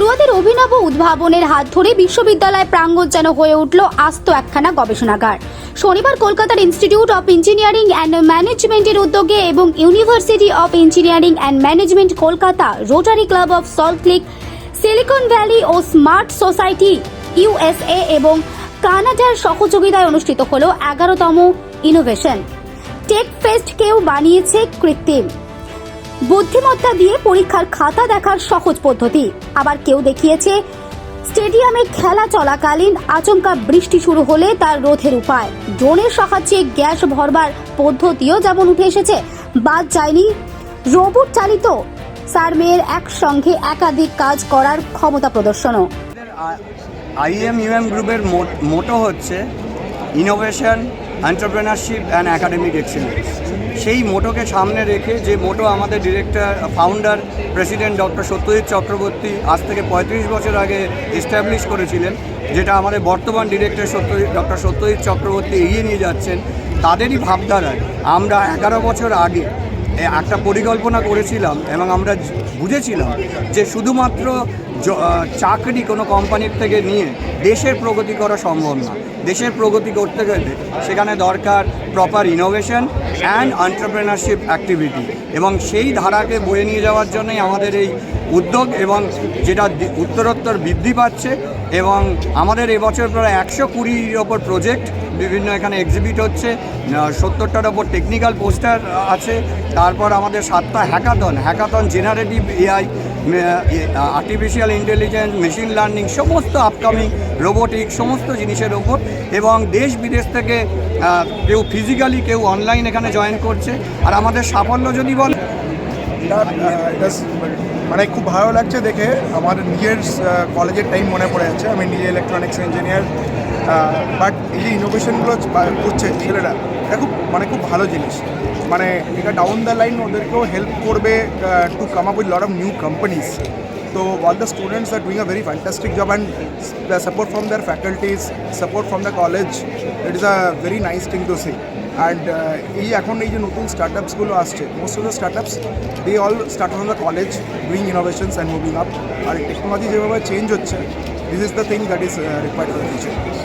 পড়ুয়াদের অভিনব উদ্ভাবনের হাত ধরে বিশ্ববিদ্যালয় প্রাঙ্গণ যেন হয়ে উঠল আস্ত একখানা গবেষণাগার। শনিবার কলকাতার ইনস্টিটিউট অফ ইঞ্জিনিয়ারিং অ্যান্ড ম্যানেজমেন্টের উদ্যোগে এবং university of engineering and management Kolkata rotary club of Salt Lake silicon valley O smart society USA এবং কানাডার সহযোগিতায় অনুষ্ঠিত হল এগারোতম ইনোভেশন টেক ফেস্ট কেউ বানিয়েছে কৃত্রিম। বুদ্ধিমত্তা দিয়ে পরীক্ষার খাতা দেখার সহজ পদ্ধতি। আবার কেউ দেখিয়েছে, স্টেডিয়ামে খেলা চলাকালীন আচমকা বৃষ্টি শুরু হলে তার রোধের উপায়। ড্রোনের সাহায্যে গ্যাস ভরবার পদ্ধতিও যেমন উঠে এসেছে, বাদ যায়নি রোবট চালিত। স্যার মেয়ের একসঙ্গে একাধিক কাজ করার ক্ষমতা প্রদর্শনও। আইএম ইউএম গ্রুপের মোটো হচ্ছে, innovation entrepreneurship and academic excellence সেই মোটোকে সামনে রেখে যে মোটো আমাদের director founder president doctor Satyajit Chakraborty আজ থেকে পঁয়ত্রিশ বছর আগে এস্টাবলিশ করেছিলেন, যেটা আমাদের বর্তমান ডিরেক্টর সত্যজিৎ ডক্টর সত্যজিৎ চক্রবর্তী এগিয়ে নিয়ে যাচ্ছেন। তাদেরই ভাবধারায় আমরা এগারো বছর আগে একটা পরিকল্পনা করেছিলাম এবং আমরা বুঝেছিলাম যে শুধুমাত্র চাকরি কোনো কোম্পানির থেকে নিয়ে দেশের প্রগতি করা সম্ভব না। দেশের প্রগতি করতে গেলে সেখানে দরকার proper innovation and entrepreneurship activity এবং সেই ধারাকে বয়ে নিয়ে যাওয়ার জন্যই আমাদের এই উদ্যোগ এবং যেটা উত্তরোত্তর বৃদ্ধি পাচ্ছে এবং আমাদের এবছর প্রায় একশো কুড়ির ওপর প্রজেক্ট বিভিন্ন এখানে এক্সিবিট হচ্ছে। সত্তরটার ওপর টেকনিক্যাল পোস্টার আছে। তারপর আমাদের সাতটা hackathon hackathon generative AI artificial intelligence machine learning সমস্ত আপকামিং রোবোটিক সমস্ত জিনিসের ওপর এবং দেশ বিদেশ থেকে কেউ ফিজিক্যালি কেউ অনলাইন এখানে জয়েন করছে। আর আমাদের সাফল্য যদি বল এটা এটা মানে খুব ভালো লাগছে দেখে। আমার নিজের কলেজের টাইম মনে পড়ে যাচ্ছে। আমি নিজে ইলেকট্রনিক্স ইঞ্জিনিয়ার বাট এই যে ইনোভেশনগুলো করছে ছেলেরা, এটা খুব মানে খুব ভালো জিনিস। মানে এটা ডাউন দ্য লাইন ওদেরকেও হেল্প করবে to come up with lot of new companies তো all the students are doing a very fantastic job and the support from their faculties support from the college it is a very nice thing to see and এই এখন এই যে নতুন স্টার্ট আপসগুলো আসছে most of the startups they all start from the college doing innovations and moving up R technology যেভাবে change হচ্ছে this is the thing that is required for future